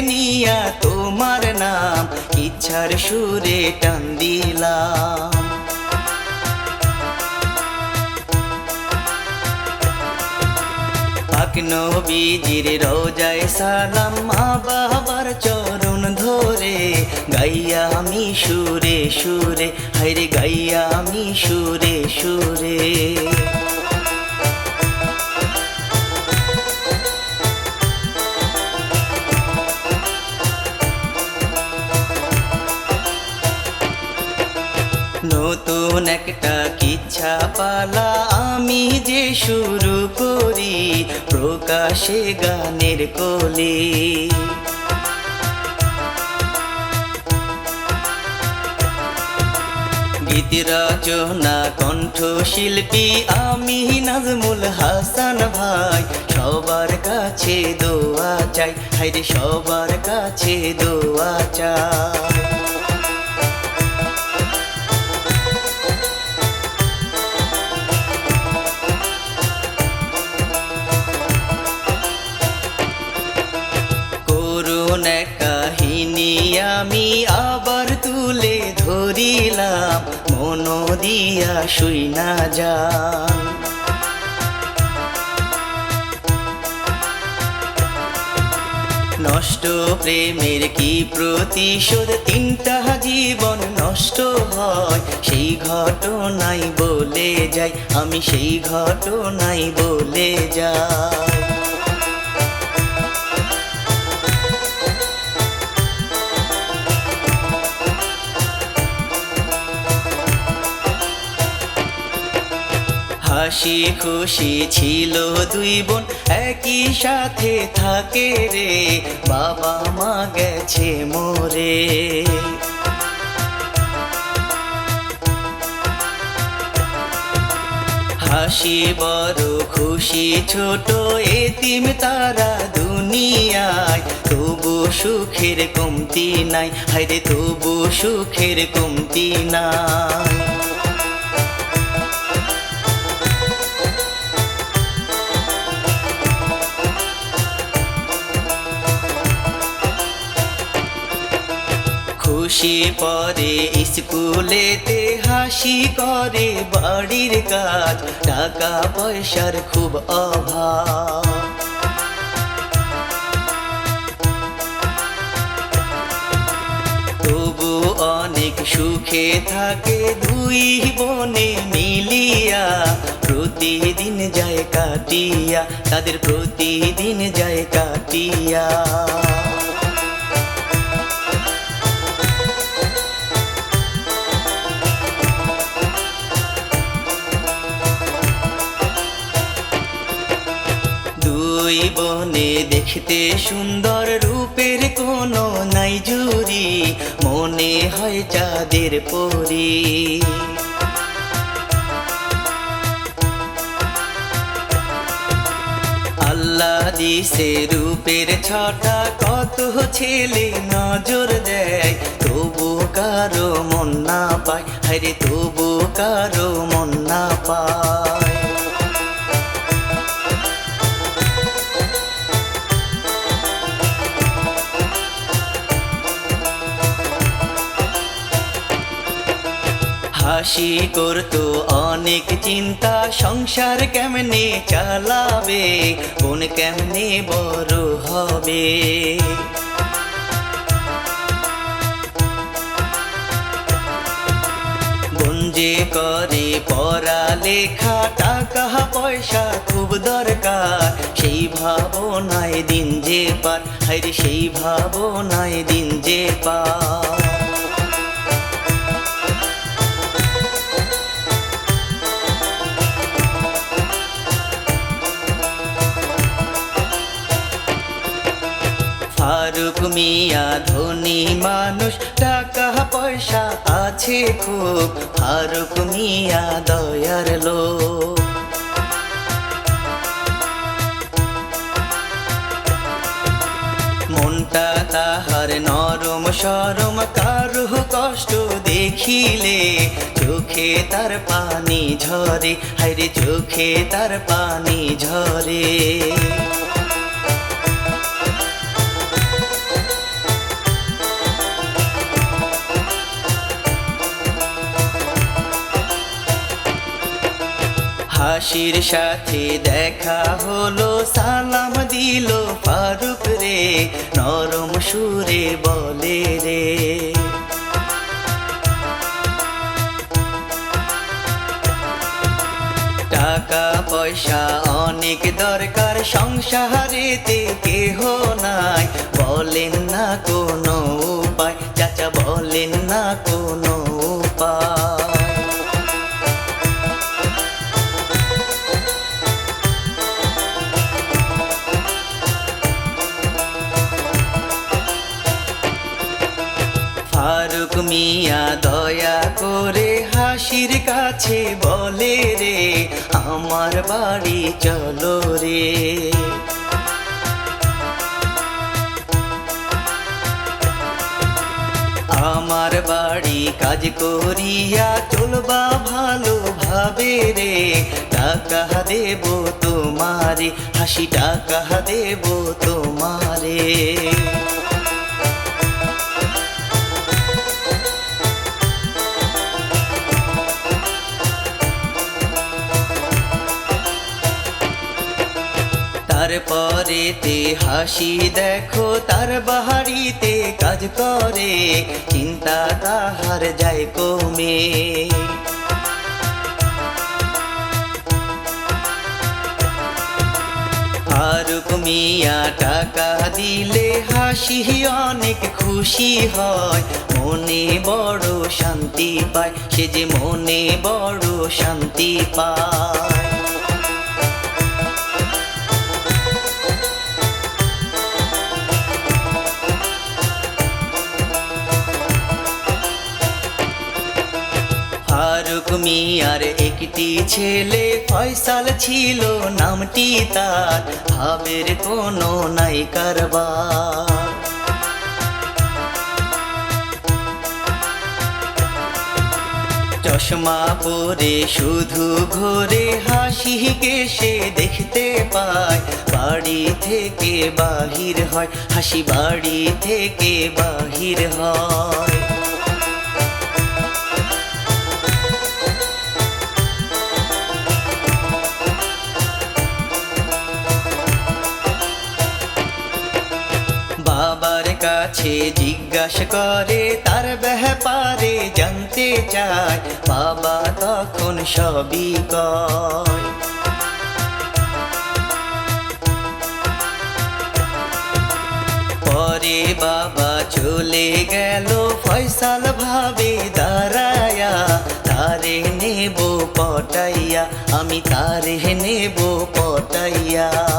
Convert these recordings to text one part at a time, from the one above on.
নিয়া তোমার নাম, ইচ্ছার সুরে টান দিলাম। পাক নবীজির রোজায় সালাম মা বাবার চরণ ধরে, গাইয়া আমি সুরে সুরে হাইরে গাইয়া আমি সুরে সুরে। নতুন একটা কিচ্ছা পালা, আমি যে শুরু করি প্রকাশে গানের কলি। গীত রচনা কণ্ঠ শিল্পী আমি নাজমুল হাসান ভাই, সবার কাছে দোয়া চাই। হাইরে সবার কাছে দোয়া চাই। করুন এক কাহিনী আমি আবার তুলে ধরিলাম। মন দিয়া শুই না যান নষ্ট প্রেমের কি প্রতিশোধ? তিনটা জীবন নষ্ট হয়। সেই ঘটনাই বলে যাই। আমি সেই ঘটনাই বলে যাই। হাসি খুশি ছিল দুই বোন। একই সাথে থাকে রে, বাবা মা গেছে মোরে। হাসি বড় খুশি ছোট এতিম তারা দুনিয়ায়। তবু সুখের কমতি নাই, হায়রে তবু সুখের কমতি নাই। খুশি পরে স্কুলেতে হাসি করে, বাড়ির কাজ, টাকা পয়সার খুব অভাব। তবু অনেক সুখে থাকে দুই বনে মিলিয়া, প্রতিদিন যায় কাটিয়া, তাদের প্রতিদিন যায় কাটিয়া। দুই বনে দেখতে সুন্দর রূপের কোনো নাই জুরি মনে হয় চাঁদের পরি। আল্লাহ দিছে রূপের ছটা, কত ছেলে নজর দেয়। তবু কারও মন না পায় হরে তবু কারও মন হাসি করতো অনেক চিন্তা। সংসার কেমনে চালাবে? বোন কেমনে বড় হবে? যে করে পড়ালেখা, টাকা, পয়সা খুব দরকার। সেই ভাবনায় দিন যে পার। সেই ভাবনায় দিন যে পার। মিয়া ধনী মানুষ, টাকা পয়সা আছে খুব। ফারুক মিয়া দয়ার লোক। মনটা তাহার নরম সরম কারু কষ্ট দেখিলে চোখে তার পানি ঝরে। হায়রে চোখে তার পানি ঝরে। হাসির সাথে দেখা হলো, সালাম দিল ফারুক রে, নরম সুরে বলে রে। টাকা, পয়সা অনেক দরকার, সংসারেতে কেহ নাই। বলেন না কোনো উপায়, চাচা বলেন না কোনো উপায়। ফারুক মিয়া, দয়া করে হাসির কাছে বলে রে, আমার বাড়ি চলো রে। আমার বাড়ি কাজ করিয়া চলবা ভালোভাবে রে, টাকা দেব তোমারে, হাসি টাকা দেব তোমারে। তারপরে তে হাসি দেখো, তার বাহারিতে কাজ করে। চিন্তা তাহার যায় কমে। ফারুক মিয়া টাকা দিলে হাসি অনেক খুশি হয়। মনে বড় শান্তি পায়, সে যে মনে বড় শান্তি পায়। মিয়ার একটি ছেলে। ফয়সাল ছিল নামটি তার, ভাবের কোনো নাই কারবার। চশমা পরে শুধু ঘোরে হাসিকে সে দেখতে পায়। বাড়ি থেকে বাহির হয়, হাসি বাড়ি থেকে বাহির হয়। কাছে জিজ্ঞাসা করে, তার ব্যাপারে জানতে চায়। বাবা তখন সবই কয়। পরে বাবা চলে গেল, ফয়সাল ভাবে দাঁড়ায়া। তারে নেব পটাইয়া, আমি তারে নেব পটাইয়া।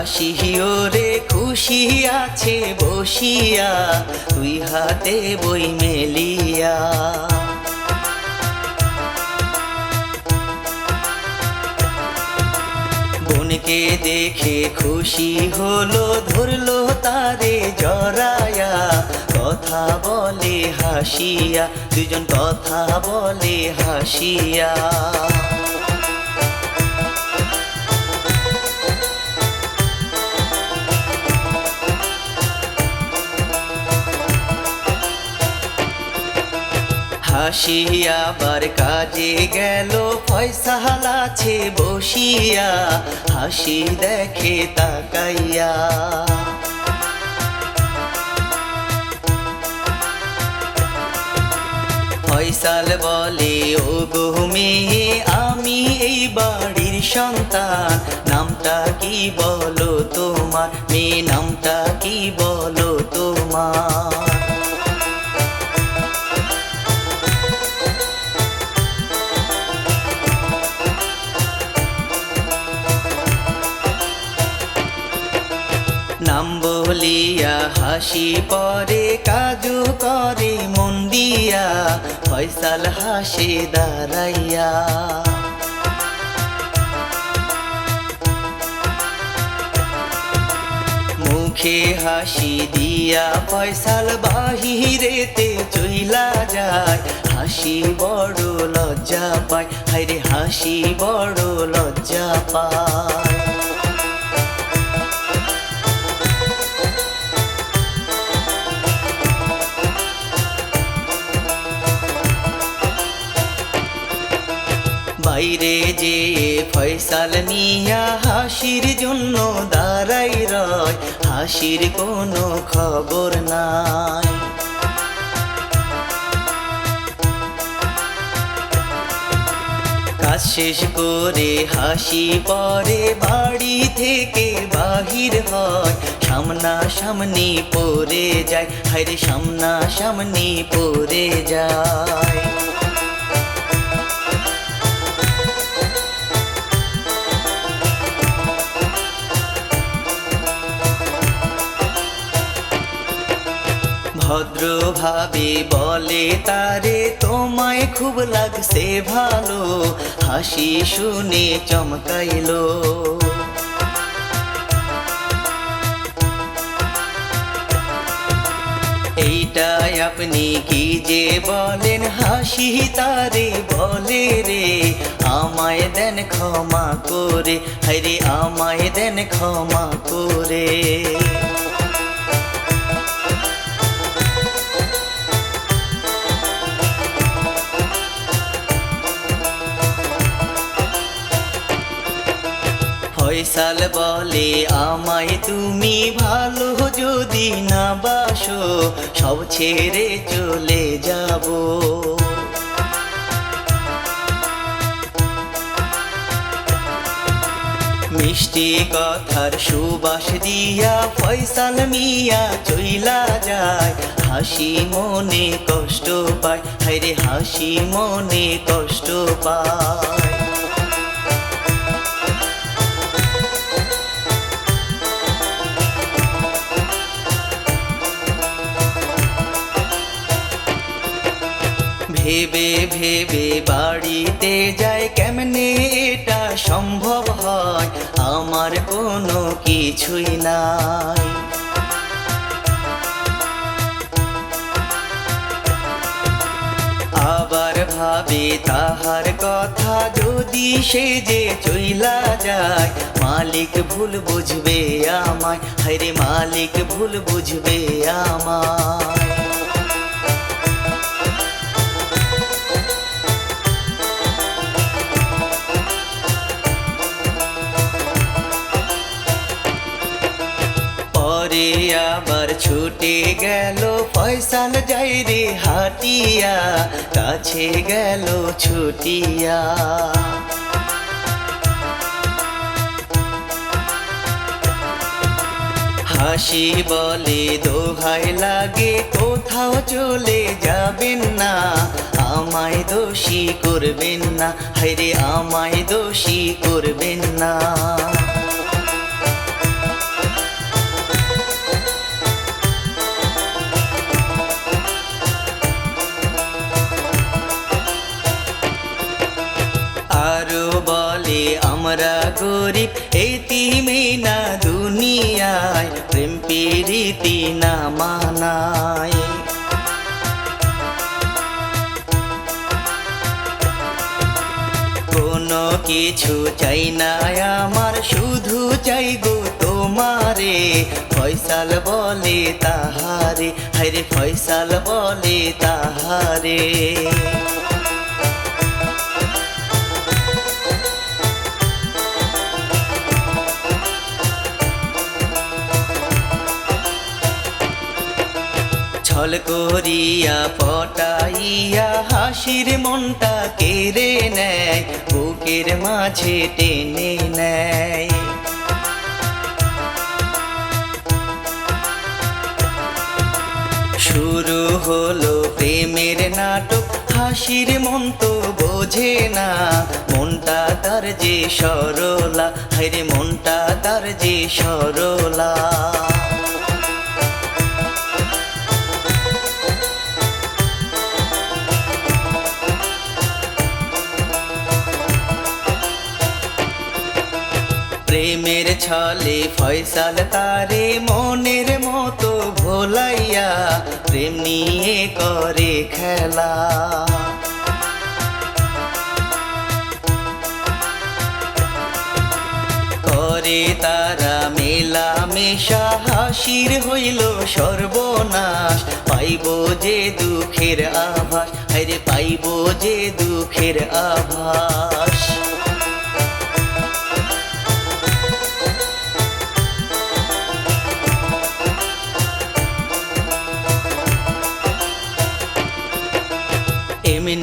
হাসি ওরে খুশি আছে বসিয়া তুই হাতে বই মেলিয়া। বোনকে দেখে খুশি হলো, ধরলো তারে জরায়া, কথা বলে হাসিয়া দুজন কথা বলে হাসিয়া। হাসি আবার কাজে গেল ফয়সাল আছে বসিয়া, হাসি দেখে তাকাইয়া। ফয়সাল বলে ও গো আমি এই বাড়ির সন্তান। নামটা কি বলো তোমার? মেয়ে, নামটা কি বলো তোমার? হাসি পরে, কাজু করে মন দিয়া, ফয়সাল হাসি দাঁড়াইয়া। মুখে হাসি দিয়া ফয়সাল বাহিরেতে চইলা যায়, হাসি বড় লজ্জা পায়। হায়রে হাসি বড় লজ্জা পায়। বাইরে যে ফয়সাল মিয়া হাসির জন্য দাঁড়াই রয়। হাসির কোনো খবর নাই। শেষ করে হাসি পরে বাড়ি থেকে বাহির হয়। সামনা সামনি পড়ে যায়, হায়রে সামনা সামনি পড়ে যায়। ভদ্রভাবে বলে, তারে তোমায় খুব লাগছে ভালো। হাসি শুনে চমকাইলো। এইটাই আপনি কি যে বলেন? হাসি তারে বলে, রে আমায় দেন ক্ষমা করে। হরে আমায় দেন ক্ষমা করে। ফয়সাল বলে, আমায় তুমি ভালো যদি না বাসো, সব ছেড়ে চলে যাব। মিষ্টি কথার সুবাস দিয়া ফয়সাল মিয়া চইলা যায়। হাসি মনে কষ্ট পায়, হায়রে হাসি মনে কষ্ট পায়। ভেবে ভেবে বাড়িতে যায়, কেমনে এটা সম্ভব হয়? আমার কোনো কিছুই নাই। আবার ভাবে তাহার কথা, যদি সে যে চইলা যায়, মালিক ভুল বুঝবে আমায়। হরে মালিক ভুল বুঝবে আমায়। আবার ছুটে গেল, ফয়সাল যাই রে হাটিয়া, কাছে গেল ছুটিয়া। হাসি বলে, দোহাই লাগে, কোথাও চলে যাবেন না, আমায় দোষী করবেন না, হায়রে আমায় দোষী করবেন না। গরিব এতিমে না দুনিয়ায়, প্রেম প্রীতি না মানায়। কোনো কিছু চাই না আমার, শুধু চাই গো তোমারে। ফয়সাল বলে তাহারে, হায়রে ফয়সাল বলে তাহারে। ছল করিয়া পটাইয়া হাসির মনটা কেড়ে নেয়, বুকের মাঝে টেনে নেয়। শুরু হলো প্রেমের নাটক, হাসির মন তো বোঝে না, মনটা তার যে সরলা, হায়রে মনটা তার যে সরলা। ছলে ফয়সাল তারে মনের মতো ভোলাইয়া, প্রেম নিয়ে করে খেলা। করে তারা মেলা মেশা হাসির হইল সর্বনাশ। পাইব যে দুঃখের আভাস হায়রে পাইব যে দুঃখের আভাস।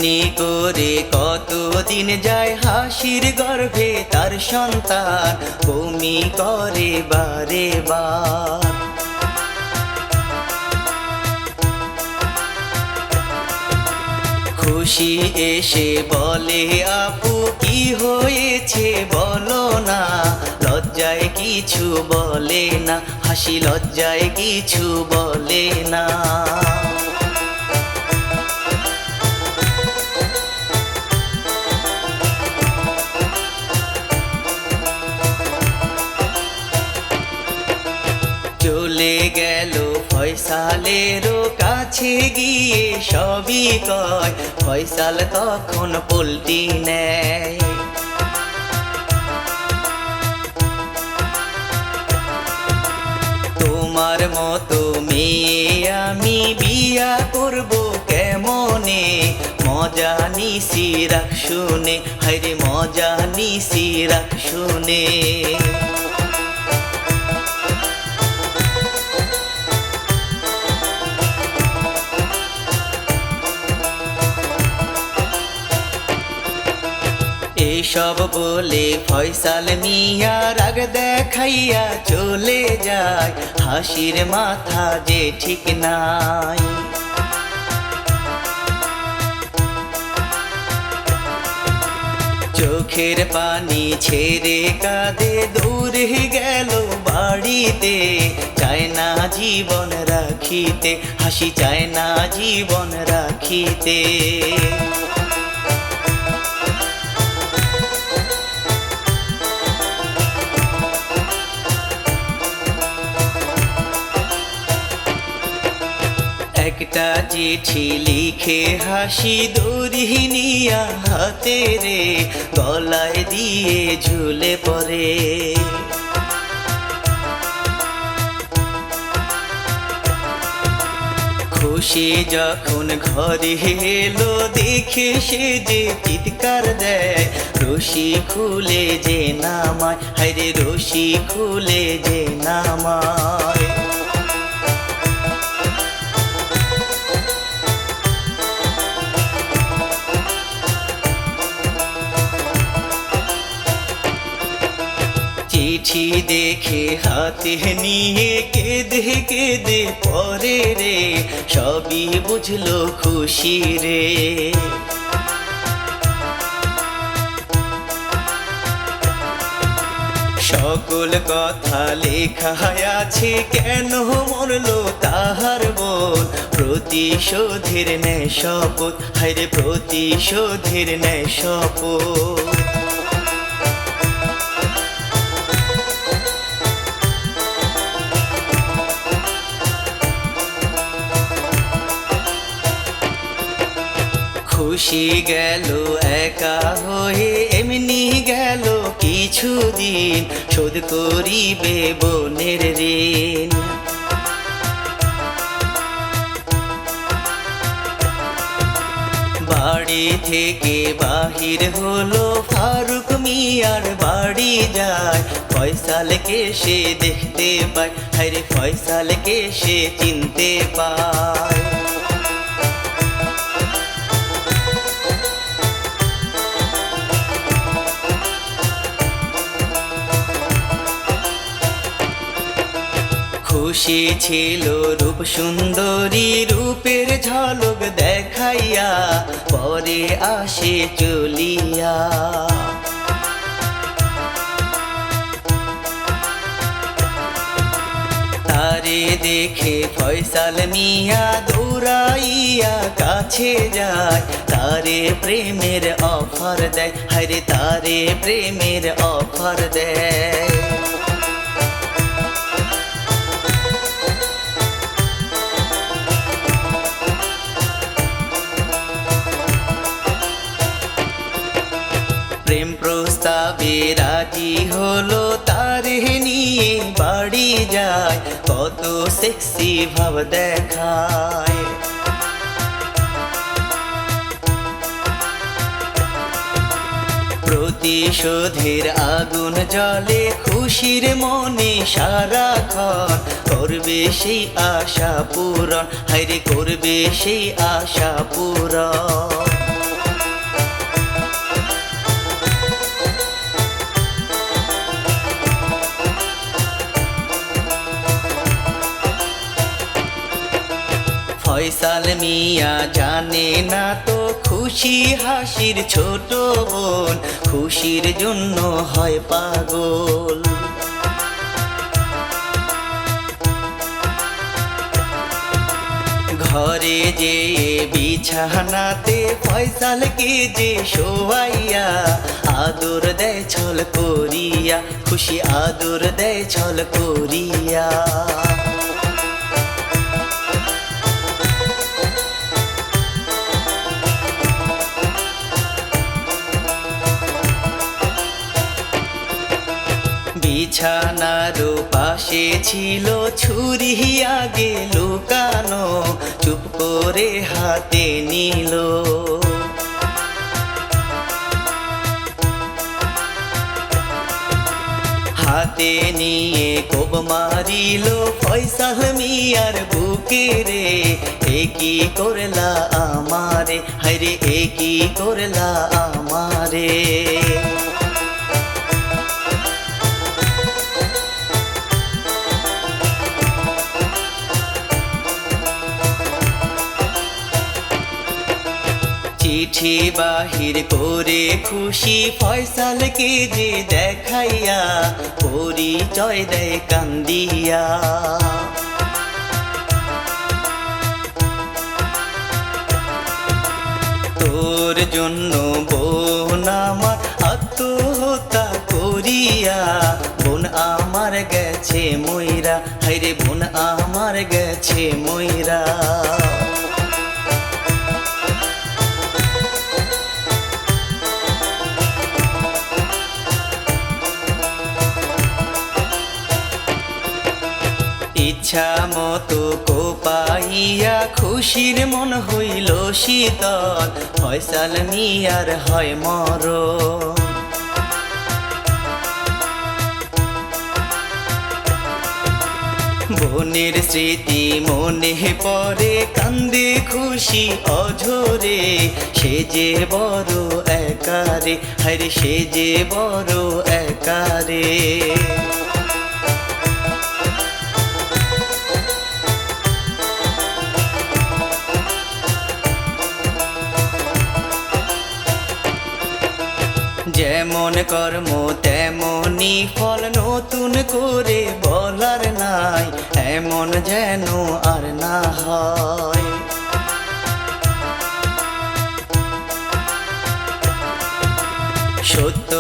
এমনি করে কতদিন যায় হাসির গর্ভে তার সন্তান, বমি করে বারে বার। খুশি এসে বলে, আপু, কি হয়েছে বলো না? লজ্জায় কিছু বলে না, হাসি লজ্জায় কিছু বলে না। ফয়সালেরও কাছে গিয়ে সবই কয়, ফয়সাল তখন পল্টি নেয়। তোমার মতো মেয়ে আমি বিয়া করব কেমনে? মজা নিশি রাখ শুনে। হায়রে, মজা নিশি রাখ শুনে। এসব বলে ফয়সাল মিয়া রাগ দেখাইয়া চলে যায়। হাসির মাথা যে ঠিক নাই। চোখের পানি ছেড়ে কাঁদে, দূরে গেল বাড়িতে। চায় না জীবন রাখিতে, হাসি চায় না জীবন রাখিতে। চিঠি লিখে হাসি দরিনিয়া হাতে রে, গলায় দিয়ে ঝুলে পড়ে। খুশি যখন ঘরে এলো, দেখে সে যে চিৎকার দেয়, রশি খুলে যে নামায় হায়রে রশি খুলে যে নামায়। চিঠি দেখে হাতে নিয়ে কেঁদে কেঁদে পরে রে, সবই বুঝলো খুশি রে। সকল কথা লেখা আছে, কেন মরলো তাহার বোন প্রতিশোধের নেয় শপথ হায়রে প্রতিশোধের নেয় শপথ। খুশি গেল, একা হয়ে এমনি গেল কিছুদিন। শোধ করিবে বনের ঋণ। বাড়ি থেকে বাহির হলো ফারুক মিয়ার বাড়ি যায়। ফয়সালকে সে দেখতে পায়, হায়রে ফয়সালকে সে চিনতে পায়। খুশি ছিল রূপ সুন্দরী, রূপের ঝলক দেখাইয়া পরে আসে চলিয়া। তারে দেখে ফয়সাল মিয়া দৌড়াইয়া কাছে যায়, তারে প্রেমের অফার দেয় হরে তারে প্রেমের অফার দেয়। প্রেম প্রস্তাবে রাজি হলো তার নিয়ে। বাড়ি যায়, কত সেক্সি ভাব দেখায়। প্রতিশোধের আগুন জলে খুশির মনে সারাক্ষণ করবে সেই আশা পূরণ হাইরে করবে সেই আশা পূরণ। ফয়সাল মিয়া জানে না তো খুশি হাসির ছোট বোন। খুশির জন্য হয় পাগল। ঘরে যে বিছানাতে ফয়সালকে যে শোয়াইয়া, আদর দেয় ছল করিয়া, খুশি আদর দেয় ছল করিয়া। বিছানার পাশে ছিল ছুরি আগে লুকানো, চুপ করে হাতে নিল। হাতে নিয়ে কোব মারিল ফয়সাল মিয়ার বুকে রে, এ কি করলা আমারে? হায়রে এ কি করলা আমারে? চিঠি বাহির করে খুশি ফয়সালকে যে দেখাইয়া পরিচয় দেয় কান্দিয়া। তোর জন্য বোন আমার আত্মহত্যা করিয়া, বোন আমার গেছে ময়রা হাইরে বোন আমার গেছে ময়রা ইচ্ছা মতো কোপাইয়া খুশির মন হইল শীতল, হয় ফয়সাল মিয়ার হয় মর বোনের স্মৃতি মনে পরে কান্দে খুশি অঝরে। সে যে বড় একারে হরে সে যে বড় একারে। যেমন কর্ম, তেমনি ফল নতুন করে বলার নাই, এমন যেন আর না হয়। সত্য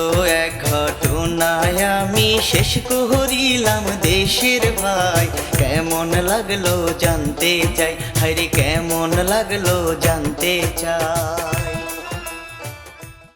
এক ঘটনায় আমি শেষ করিলাম দেশের ভাই। কেমন লাগল জানতে চাই? হরে কেমন লাগল জানতে চাই?